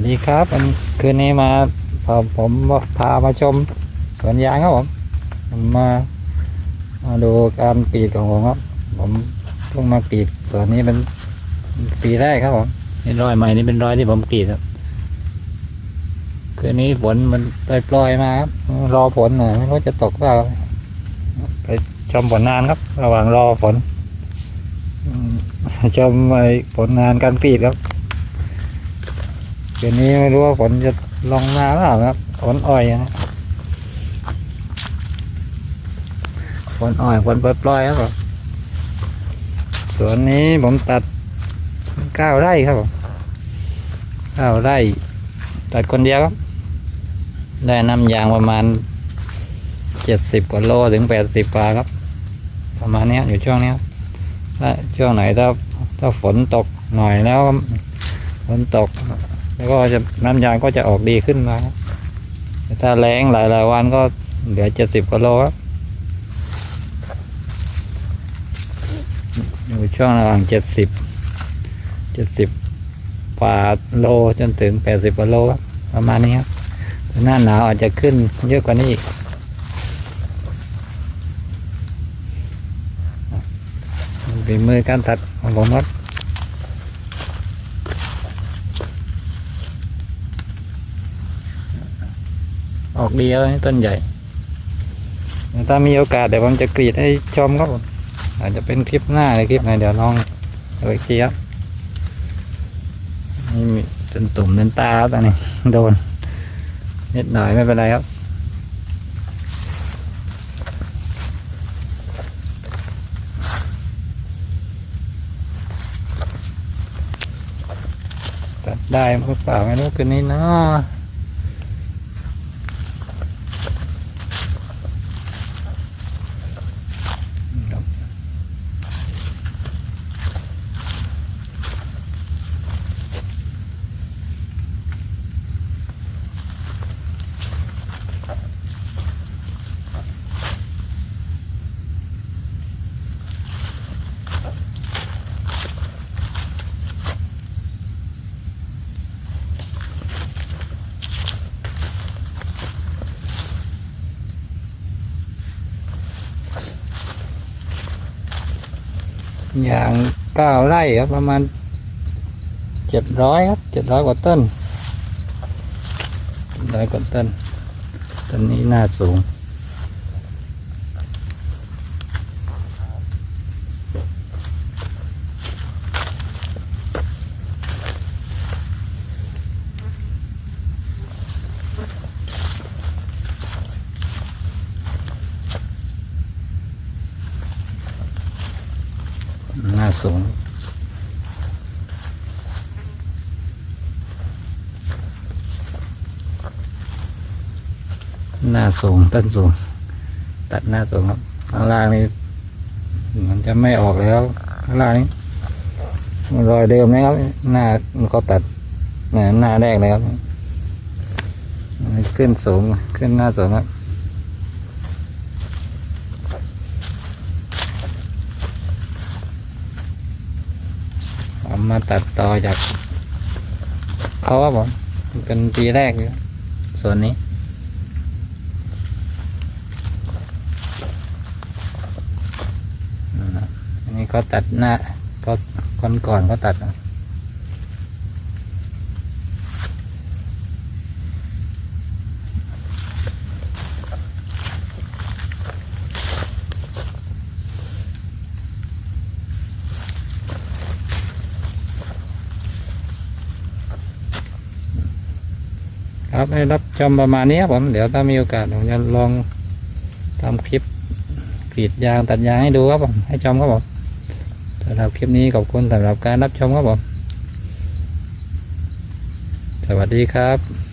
สดีครับวันคืนนี้มาพาผมพามาชมสวนยางครับผมผมมามาดูการกรีดของผมครับ ผมเพิ่งมากรีดสวนนี้เป็นปีแรกครับผมนี่รอยใหม่นี่เป็นรอยที่ผมกรีดครับคืนนี้ฝนมันปล่อยๆมาครับรอฝนหน่อยไม่รู้จะตกเปล่าไปชมผลงานครับ ระหว่างรอฝนชมไอ้ผลงานการกรีดครับ คืนนี้ไม่รู้ว่าฝนจะลงมาหรือเปล่าครับฝนอ่อยนะฝนอ่อยฝนปล่อยๆครับผมสวนนี้ผมตัดเก้าไร่ครับผมเก้าไร่ตัดคนเดียวครับ ได้น้ำยางประมาณเจ็ดสิบกว่าโลถึงแปดสิบกว่าครับ ประมาณนี้อยู่ช่วงนี้ถ้าช่วงไหนถ้าถ้าฝนตกหน่อยแล้วฝนตก แล้วก็จะน้ำยางก็จะออกดีขึ้นมาครับถ้าแรงหลายๆวันก็เหลือเจ็ดสิบกว่าโลครับอยู่ช่วงระหว่างเจ็ดสิบเจ็ดสิบกว่าโลจนถึงแปดสิบกว่าโลครับประมาณนี้ครับหน้าหนาวอาจจะขึ้นเยอะกว่านี้อีกฝีมือการตัดของผมครับ ออกดีแล้วนี่ต้นใหญ่เดี๋ยวถ้ามีโอกาสเดี๋ยวผมจะกรีดให้ชมครับผมอาจจะเป็นคลิปหน้าหรือคลิปไหนเดี๋ยวลองดูอีกทีครับนี่มีจนตุ่มเป็นตาครับตอนนี้โดนนิดหน่อยไม่เป็นไรครับตัดได้หรือเปล่าไม่รู้คืนนี้เนาะ อย่างเก้าไร่ครับประมาณเจ็ดร้อยครับเจ็ดร้อยกว่าต้นร้อยกว่าต้นต้นนี้หน้าสูง หน้าสูง หน้าสูงต้นสูง ตัดหน้าสูงครับข้างล่างนี่มันจะไม่ออกแล้วข้างล่างนี้รอยเดิมนะครับ หน้ามันเขาตัดหน้าแรกเลยครับขึ้นสูงขึ้นหน้าสูงครับ เอา มาตัดต่อจากเขาครับผมเป็นปีแรกเลยส่วนนี้ อันนี้เขาตัดหน้าเขาคนก่อนเขาตัดนะ รับให้รับชมประมาณนี้ครับผมเดี๋ยวถ้ามีโอกาสผมจะลองทำคลิปกรีดยางตัดยางให้ดูครับผมให้ชมครับผมสำหรับคลิปนี้ขอบคุณสำหรับการรับชมครับผมสวัสดีครับ